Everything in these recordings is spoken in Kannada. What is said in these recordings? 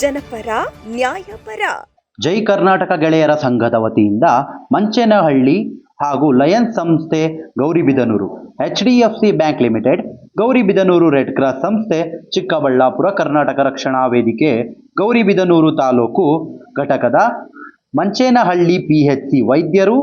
ಜನಪರ, ನ್ಯಾಯಪರ. ಜೈ ಕರ್ನಾಟಕ ಗೆಳೆಯರ ಸಂಘದ ವತಿಯಿಂದ ಮಂಚೇನಹಳ್ಳಿ ಹಾಗೂ ಲಯನ್ಸ್ ಸಂಸ್ಥೆ Gauribidanur H D F C bank limited Gauribidanur red cross ಸಂಸ್ಥೆ, ಚಿಕ್ಕಬಳ್ಳಾಪುರ ಕರ್ನಾಟಕ ರಕ್ಷಣಾ ವೇದಿಕೆ ಗೌರಿಬಿದನೂರು ತಾಲೂಕು ಘಟಕದ ಮಂಚೇನಹಳ್ಳಿ ಪಿ ಎಚ್ ಸಿ ವೈದ್ಯರು,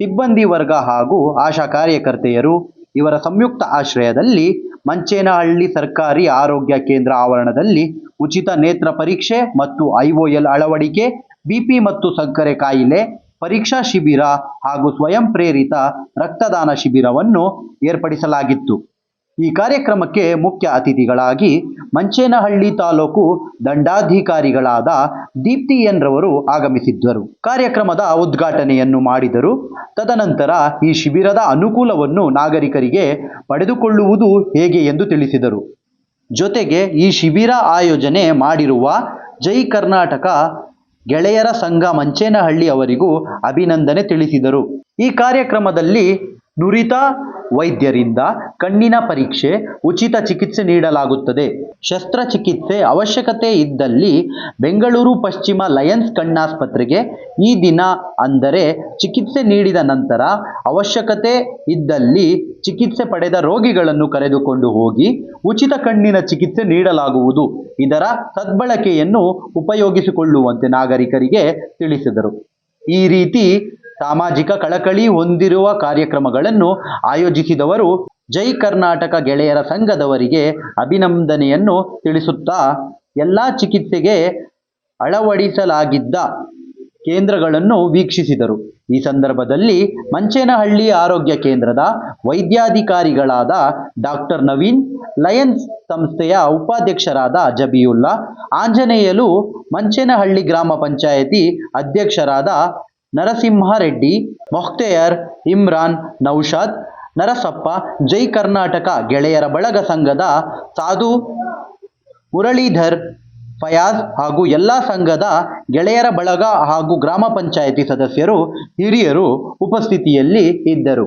ಸಿಬ್ಬಂದಿ ವರ್ಗ ಹಾಗೂ ಆಶಾ ಕಾರ್ಯಕರ್ತೆಯರು ಇವರ ಸಂಯುಕ್ತ ಆಶ್ರಯದಲ್ಲಿ ಮಂಚೇನಹಳ್ಳಿ ಸರ್ಕಾರಿ ಆರೋಗ್ಯ ಕೇಂದ್ರ ಆವರಣದಲ್ಲಿ ಉಚಿತ ನೇತ್ರ ಪರೀಕ್ಷೆ ಮತ್ತು ಐಒಎಲ್ ಅಳವಡಿಕೆ, ಬಿಪಿ ಮತ್ತು ಸಕ್ಕರೆ ಕಾಯಿಲೆ, ಪರೀಕ್ಷಾ ಶಿಬಿರ ಹಾಗೂ ಸ್ವಯಂ ಪ್ರೇರಿತ ರಕ್ತದಾನ ಶಿಬಿರವನ್ನು ಏರ್ಪಡಿಸಲಾಗಿತ್ತು. ಈ ಕಾರ್ಯಕ್ರಮಕ್ಕೆ ಮುಖ್ಯ ಅತಿಥಿಗಳಾಗಿ ಮಂಚೇನಹಳ್ಳಿ ತಾಲೂಕು ದಂಡಾಧಿಕಾರಿಗಳಾದ ದೀಪ್ತಿ ಎನ್ ರವರು ಆಗಮಿಸಿದ್ದರು. ಕಾರ್ಯಕ್ರಮದ ಉದ್ಘಾಟನೆಯನ್ನು ಮಾಡಿದರು. ತದನಂತರ ಈ ಶಿಬಿರದ ಅನುಕೂಲವನ್ನು ನಾಗರಿಕರಿಗೆ ಪಡೆದುಕೊಳ್ಳುವುದು ಹೇಗೆ ಎಂದು ತಿಳಿಸಿದರು. ಜೊತೆಗೆ ಈ ಶಿಬಿರ ಆಯೋಜನೆ ಮಾಡಿರುವ ಜೈ ಕರ್ನಾಟಕ ಗೆಳೆಯರ ಸಂಘ ಮಂಚೇನಹಳ್ಳಿ ಅವರಿಗೂ ಅಭಿನಂದನೆ ತಿಳಿಸಿದರು. ಈ ಕಾರ್ಯಕ್ರಮದಲ್ಲಿ ನುರಿತ ವೈದ್ಯರಿಂದ ಕಣ್ಣಿನ ಪರೀಕ್ಷೆ ಉಚಿತ ಚಿಕಿತ್ಸೆ ನೀಡಲಾಗುತ್ತದೆ. ಶಸ್ತ್ರಚಿಕಿತ್ಸೆ ಅವಶ್ಯಕತೆ ಇದ್ದಲ್ಲಿ ಬೆಂಗಳೂರು ಪಶ್ಚಿಮ ಲಯನ್ಸ್ ಕಣ್ಣಾಸ್ಪತ್ರೆಗೆ ಈ ದಿನ ಅಂದರೆ ಚಿಕಿತ್ಸೆ ನೀಡಿದ ನಂತರ ಅವಶ್ಯಕತೆ ಇದ್ದಲ್ಲಿ ಚಿಕಿತ್ಸೆ ಪಡೆದ ರೋಗಿಗಳನ್ನು ಕರೆದುಕೊಂಡು ಹೋಗಿ ಉಚಿತ ಕಣ್ಣಿನ ಚಿಕಿತ್ಸೆ ನೀಡಲಾಗುವುದು. ಇದರ ಸದ್ಬಳಕೆಯನ್ನು ಉಪಯೋಗಿಸಿಕೊಳ್ಳುವಂತೆ ನಾಗರಿಕರಿಗೆ ತಿಳಿಸಿದರು. ಈ ರೀತಿ ಸಾಮಾಜಿಕ ಕಳಕಳಿ ಹೊಂದಿರುವ ಕಾರ್ಯಕ್ರಮಗಳನ್ನು ಆಯೋಜಿಸಿದವರು ಜೈ ಕರ್ನಾಟಕ ಗೆಳೆಯರ ಸಂಘದವರಿಗೆ ಅಭಿನಂದನೆಯನ್ನು ತಿಳಿಸುತ್ತಾ ಎಲ್ಲ ಚಿಕಿತ್ಸೆಗೆ ಅಳವಡಿಸಲಾಗಿದ್ದ ಕೇಂದ್ರಗಳನ್ನು ವೀಕ್ಷಿಸಿದರು. ಈ ಸಂದರ್ಭದಲ್ಲಿ ಮಂಚೇನಹಳ್ಳಿ ಆರೋಗ್ಯ ಕೇಂದ್ರದ ವೈದ್ಯಾಧಿಕಾರಿಗಳಾದ ಡಾಕ್ಟರ್ ನವೀನ್, ಲಯನ್ಸ್ ಸಂಸ್ಥೆಯ ಉಪಾಧ್ಯಕ್ಷರಾದ ಜಬಿಯುಲ್ಲಾ, ಆಂಜನೇಯಲು ಮಂಚೇನಹಳ್ಳಿ ಗ್ರಾಮ ಪಂಚಾಯಿತಿ ಅಧ್ಯಕ್ಷರಾದ ನರಸಿಂಹಾರೆಡ್ಡಿ, ಮೊಖ್ತೆಯರ್ ಇಮ್ರಾನ್ ನೌಷಾದ್ ನರಸಪ್ಪ, ಜೈ ಕರ್ನಾಟಕ ಗೆಳೆಯರ ಬಳಗ ಸಂಘದ ಸಾಧು ಮುರಳೀಧರ್ ಫಯಾಜ್ ಹಾಗೂ ಎಲ್ಲ ಸಂಘದ ಗೆಳೆಯರ ಬಳಗ ಹಾಗೂ ಗ್ರಾಮ ಪಂಚಾಯಿತಿ ಸದಸ್ಯರು, ಹಿರಿಯರು ಉಪಸ್ಥಿತಿಯಲ್ಲಿ ಇದ್ದರು.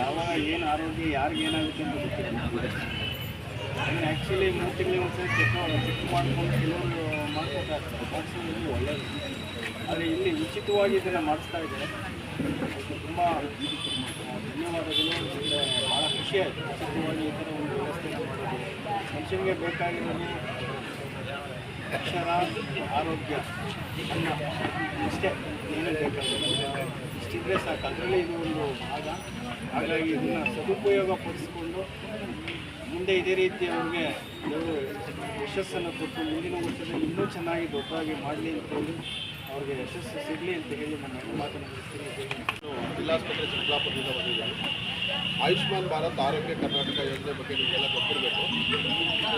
ಯಾವಾಗ ಏನು ಆರೋಗ್ಯ, ಯಾರಿಗೆ ಏನಾಗುತ್ತೆ ಅಂತ ಗೊತ್ತಿಲ್ಲ ಆ್ಯಕ್ಚುಲಿ ಮೂರು ತಿಂಗಳಿಗೆ ಒಂದ್ಸರಿ ಚೆಕ್ ಚೆಕ್ ಮಾಡ್ಕೊಂಡು ಕೆಲವರು ಮಾಡ್ಕೊತಾರೆ ಮಾಡಿಸೋದು ಒಳ್ಳೆಯದು ಆದರೆ ಇಲ್ಲಿ ಉಚಿತವಾಗಿ ಇದನ್ನು ಮಾಡಿಸ್ತಾ ಇದ್ದಾರೆ. ತುಂಬ ಧನ್ಯವಾದಗಳು. ಭಾಳ ಖುಷಿ ಆಯಿತು. ಉಚಿತವಾಗಿ ಈ ಥರ ಒಂದು ವ್ಯವಸ್ಥೆಯನ್ನು ಮಾಡೋದು. ಮನುಷ್ಯನಿಗೆ ಬೇಕಾಗಿರೋದು ಅಕ್ಷರ, ಆರೋಗ್ಯ, ಅನ್ನ ಇಷ್ಟೇ ಏನು ಬೇಕಾಗಿಲ್ಲ ಇಷ್ಟಿದ್ರೆ ಸಾಕು. ಅದರಲ್ಲೇ ಇದು ಒಂದು ಭಾಗ. ಹಾಗಾಗಿ ಇದನ್ನು ಸದುಪಯೋಗ ಪಡಿಸಿಕೊಂಡು ಮುಂದೆ ಇದೇ ರೀತಿ ಅವ್ರಿಗೆ ಯಶಸ್ಸನ್ನು ಕೊಟ್ಟು ಮುಂದಿನ ವರ್ಷದಲ್ಲಿ ಇನ್ನೂ ಚೆನ್ನಾಗಿ ದೊಡ್ಡದಾಗಿ ಮಾಡಲಿ ಅಂತ ಹೇಳಿ ಅವ್ರಿಗೆ ಯಶಸ್ಸು ಸಿಗಲಿ ಅಂತ ಹೇಳಿ ಮಾತನ್ನು ಮುಗಿಸ್ತೀನಿ ಜಿಲ್ಲಾಸ್ಪತ್ರೆ ಚಿಕ್ಕಬಳ್ಳಾಪುರದಿಂದ ಬಂದಿದ್ದಾರೆ. ಆಯುಷ್ಮಾನ್ ಭಾರತ್ ಆರೋಗ್ಯ ಕರ್ನಾಟಕ ಯೋಜನೆ ಬಗ್ಗೆ ನಿಮಗೆಲ್ಲ ಗೊತ್ತಿರಬೇಕು.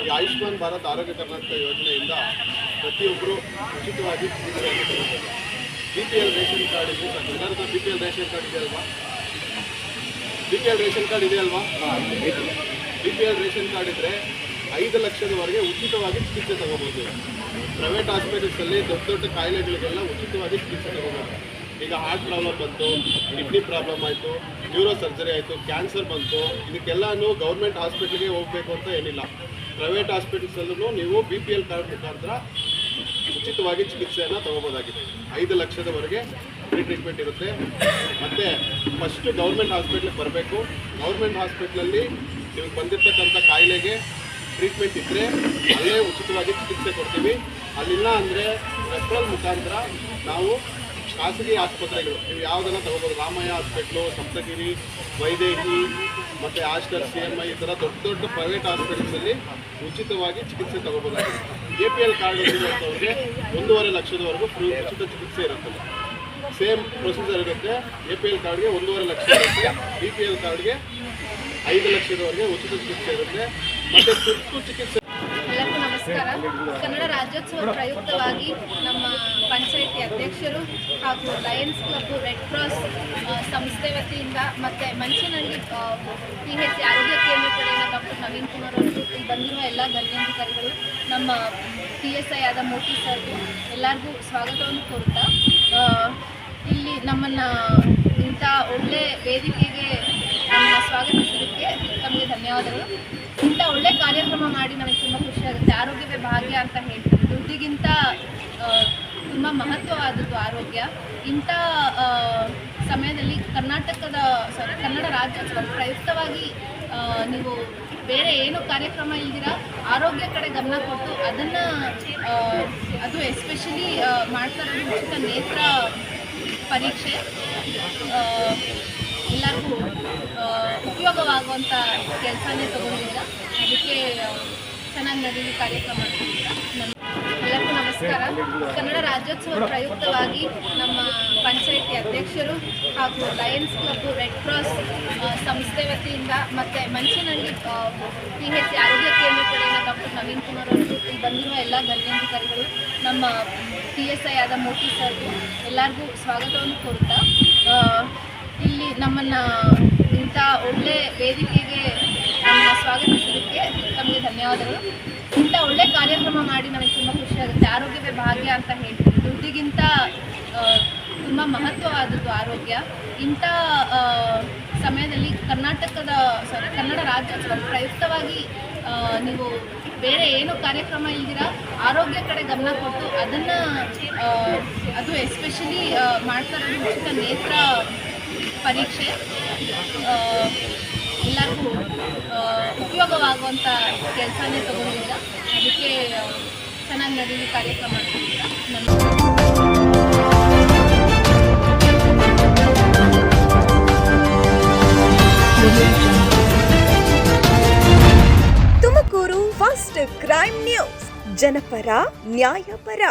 ಈ ಆಯುಷ್ಮಾನ್ ಭಾರತ್ ಆರೋಗ್ಯ ಕರ್ನಾಟಕ ಯೋಜನೆಯಿಂದ ಪ್ರತಿಯೊಬ್ಬರು ಉಚಿತವಾಗಿ ತಗೊಳ್ಬೋದು B P L ration card ಇದೆ ಎಲ್ಲರದ್ದು B P L ration card ಇದೆ ಅಲ್ವಾ? B P L ration card ಇದೆ ಅಲ್ವಾ? B P L ration card ಇದ್ದರೆ ಐದು ಲಕ್ಷದವರೆಗೆ ಉಚಿತವಾಗಿ ಚಿಕಿತ್ಸೆ ತಗೋಬೋದು. ಪ್ರೈವೇಟ್ ಹಾಸ್ಪಿಟಲ್ಸಲ್ಲಿ ದೊಡ್ಡ ದೊಡ್ಡ ಕಾಯಿಲೆಗಳಿಗೆಲ್ಲ ಉಚಿತವಾಗಿ ಚಿಕಿತ್ಸೆ ತಗೋಬೋದು. ಈಗ ಹಾರ್ಟ್ ಪ್ರಾಬ್ಲಮ್ ಬಂತು ಕಿಡ್ನಿ ಪ್ರಾಬ್ಲಮ್ ಆಯಿತು ನ್ಯೂರೋ ಸರ್ಜರಿ ಆಯಿತು ಕ್ಯಾನ್ಸರ್ ಬಂತು ಇದಕ್ಕೆಲ್ಲನೂ ಗೌರ್ಮೆಂಟ್ ಹಾಸ್ಪಿಟ್ಲಿಗೆ ಹೋಗಬೇಕು ಅಂತ ಏನಿಲ್ಲ. ಪ್ರೈವೇಟ್ ಹಾಸ್ಪಿಟಲ್ಸಲ್ಲೂ ನೀವು ಬಿ ಪಿ ಎಲ್ ಕಾರ್ಡ್ ಮುಖಾಂತರ ಉಚಿತವಾಗಿ ಚಿಕಿತ್ಸೆಯನ್ನು ತಗೋಬೋದಾಗಿದೆ. ಐದು ಲಕ್ಷದವರೆಗೆ ಫ್ರೀ ಟ್ರೀಟ್ಮೆಂಟ್ ಇರುತ್ತೆ. ಮತ್ತು ಫಸ್ಟು ಗೌರ್ಮೆಂಟ್ ಹಾಸ್ಪಿಟ್ಲಿಗೆ ಬರಬೇಕು. ಗೌರ್ಮೆಂಟ್ ಹಾಸ್ಪಿಟ್ಲಲ್ಲಿ ನಿಮಗೆ ಬಂದಿರತಕ್ಕಂಥ ಕಾಯಿಲೆಗೆ ಟ್ರೀಟ್ಮೆಂಟ್ ಇದ್ದರೆ ಅಲ್ಲೇ ಉಚಿತವಾಗಿ ಚಿಕಿತ್ಸೆ ಕೊಡ್ತೀವಿ. ಅಲ್ಲಿಲ್ಲ ಅಂದರೆ ರೆಫರಲ್ ಮುಖಾಂತರ ನಾವು ಖಾಸಗಿ ಆಸ್ಪತ್ರೆಗಳು. ನೀವು ಯಾವುದನ್ನು ತಗೋಬೋದು? ರಾಮಯ್ಯ ಹಾಸ್ಪಿಟ್ಲು ಸಪ್ತಗಿರಿ ವೈದೇಹಿ, ಮತ್ತು ಆಸ್ಟರ್ ಸಿ ಎಂ ಐ ಈ ಥರ ದೊಡ್ಡ ದೊಡ್ಡ ಪ್ರೈವೇಟ್ ಹಾಸ್ಪಿಟಲ್ಸಲ್ಲಿ ಉಚಿತವಾಗಿ ಚಿಕಿತ್ಸೆ ತಗೋಬೋದಾಗಿದೆ. ಎ ಪಿ ಎಲ್ ಕಾರ್ಡ್ ಇರುವಂಥವ್ರಿಗೆ ಒಂದೂವರೆ ಲಕ್ಷದವರೆಗೂ ಫ್ರೀ ಉಚಿತ ಚಿಕಿತ್ಸೆ ಇರುತ್ತದೆ ಸೇಮ್ ಪ್ರೊಸೀಜರ್ ಇರುತ್ತೆ. ಎ ಪಿ ಎಲ್ ಕಾರ್ಡ್ಗೆ ಒಂದೂವರೆ ಲಕ್ಷ ಇರುತ್ತೆ. ಬಿ ಪಿ ಎಲ್ ಕಾರ್ಡ್ಗೆ ಐದು ಲಕ್ಷದವರೆಗೆ ಉಚಿತ ಚಿಕಿತ್ಸೆ ಇರುತ್ತೆ. ಮತ್ತು ತುರ್ತು ಚಿಕಿತ್ಸೆ ನಮಸ್ಕಾರ. ಕನ್ನಡ ರಾಜ್ಯೋತ್ಸವ ಪ್ರಯುಕ್ತವಾಗಿ ನಮ್ಮ ಪಂಚಾಯಿತಿ ಅಧ್ಯಕ್ಷರು ಹಾಗೂ ಲಯನ್ಸ್ ಕ್ಲಬ್ ರೆಡ್ ಕ್ರಾಸ್ ಸಂಸ್ಥೆ ವತಿಯಿಂದ ಮತ್ತೆ ಮಂಚಿನಲ್ಲಿ ಪಿ ಎಚ್ ಆರೋಗ್ಯ ಕೇಂದ್ರ ಕಡೆಯಿಂದ ಡಾಕ್ಟರ್ ನವೀನ್ ಕುಮಾರ್ ಅವರು ಬಂದಿರುವ ಎಲ್ಲ ಗಣ್ಯಾಧಿಕಾರಿಗಳು ನಮ್ಮ ಪಿ ಎಸ್ ಐ ಆದ ಮೋತಿ ಸರ್ಗೂ ಎಲ್ಲರಿಗೂ ಸ್ವಾಗತವನ್ನು ಕೋರುತ್ತಾ ಇಲ್ಲಿ ನಮ್ಮನ್ನು ಇಂಥ ಒಳ್ಳೆ ವೇದಿಕೆಗೆ ನಮ್ಮ ಸ್ವಾಗತಿಸಿದ್ದಕ್ಕೆ ತಮಗೆ ಧನ್ಯವಾದಗಳು. ಇಂಥ ಒಳ್ಳೆ ಕಾರ್ಯಕ್ರಮ ಮಾಡಿ ನಮಗೆ ತುಂಬ ಖುಷಿ ಆಗುತ್ತೆ. ಆರೋಗ್ಯವೇ ಭಾಗ್ಯ ಅಂತ ಹೇಳ್ತೀವಿ. ದುಡ್ಡಿಗಿಂತ ತುಂಬ ಮಹತ್ವವಾದದ್ದು ಆರೋಗ್ಯ. ಇಂಥ ಸಮಯದಲ್ಲಿ ಕರ್ನಾಟಕದ ಸಾರಿ ಕನ್ನಡ ರಾಜ್ಯೋತ್ಸವ ಪ್ರಯುಕ್ತವಾಗಿ ನೀವು ಬೇರೆ ಏನು ಕಾರ್ಯಕ್ರಮ ಇಲ್ದಿರ ಆರೋಗ್ಯ ಕಡೆ ಗಮನ ಕೊಟ್ಟು ಅದನ್ನು ಅದು ಎಸ್ಪೆಷಲಿ ಮಾಡ್ತಾ ಇರೋದು ಉಚಿತ ನೇತ್ರ ಪರೀಕ್ಷೆ ಎಲ್ಲರಿಗೂ ಉಪಯೋಗವಾಗುವಂಥ ಕೆಲಸನೇ ತಗೊಂಡಿಲ್ಲ ಅದಕ್ಕೆ, ಚೆನ್ನಾಗಿ ನಡೀಲಿ ಕಾರ್ಯಕ್ರಮ ಎಲ್ಲರಿಗೂ ನಮಸ್ಕಾರ. ಕನ್ನಡ ರಾಜ್ಯೋತ್ಸವ ಪ್ರಯುಕ್ತವಾಗಿ ನಮ್ಮ ಪಂಚಾಯಿತಿ ಅಧ್ಯಕ್ಷರು ಹಾಗೂ ಲಯನ್ಸ್ ಕ್ಲಬ್ ರೆಡ್ ಕ್ರಾಸ್ ಸಂಸ್ಥೆ ವತಿಯಿಂದ ಮತ್ತು ಮಂಚಿನಲ್ಲಿ ಪಿ ಎಚ್ ಆರೋಗ್ಯ ಕೇಂದ್ರ ಕಡೆಯಿಂದ ಡಾಕ್ಟರ್ ನವೀನ್ ಕುಮಾರ್ ಅವರು ಬಂದಿರುವ ಎಲ್ಲ ಗಣ್ಯಾಧಿಕಾರಿಗಳು, ನಮ್ಮ ಪಿ ಎಸ್ ಐ ಆದ ಮೋಟಿ ಸರ್ ಎಲ್ಲರಿಗೂ ಸ್ವಾಗತವನ್ನು ಕೋರುತ್ತಾ ಇಲ್ಲಿ ನಮ್ಮನ್ನು ವೇದಿಕೆಗೆ ನಮ್ಮ ಸ್ವಾಗತಿಸಿದ್ದಕ್ಕೆ ತಮಗೆ ಧನ್ಯವಾದಗಳು. ಇಂಥ ಒಳ್ಳೆ ಕಾರ್ಯಕ್ರಮ ಮಾಡಿ ನಮಗೆ ತುಂಬ ಖುಷಿ ಆಗುತ್ತೆ. ಆರೋಗ್ಯವೇ ಭಾಗ್ಯ ಅಂತ ಹೇಳ್ತೀವಿ ದುಡ್ಡಿಗಿಂತ ತುಂಬ ಮಹತ್ವವಾದದ್ದು ಆರೋಗ್ಯ. ಇಂಥ ಸಮಯದಲ್ಲಿ ಕರ್ನಾಟಕದ, ಸಾರಿ, ಕನ್ನಡ ರಾಜ್ಯೋತ್ಸವ ಪ್ರಯುಕ್ತವಾಗಿ ನೀವು ಬೇರೆ ಏನು ಕಾರ್ಯಕ್ರಮ ಇಲ್ದಿರ ಆರೋಗ್ಯ ಕಡೆ ಗಮನ ಕೊಟ್ಟು ಅದನ್ನು ಅದು ಎಸ್ಪೆಷಲಿ ಮಾಡ್ತಾ ಇರೋದು ಉಚಿತ ನೇತ್ರ ಪರೀಕ್ಷೆ. ಎಲ್ಲರಿಗೂ ಉಪಯೋಗವಾಗುವಂಥ ಕೆಲಸನೇ ತಗೊಂಡಿಲ್ಲ ಅದಕ್ಕೆ ಚೆನ್ನಾಗಿ ನಡೀಲಿ ಕಾರ್ಯಕ್ರಮ ತುಮಕೂರು ಫಸ್ಟ್ ಕ್ರೈಮ್ ನ್ಯೂಸ್. ಜನಪರ ನ್ಯಾಯಪರ.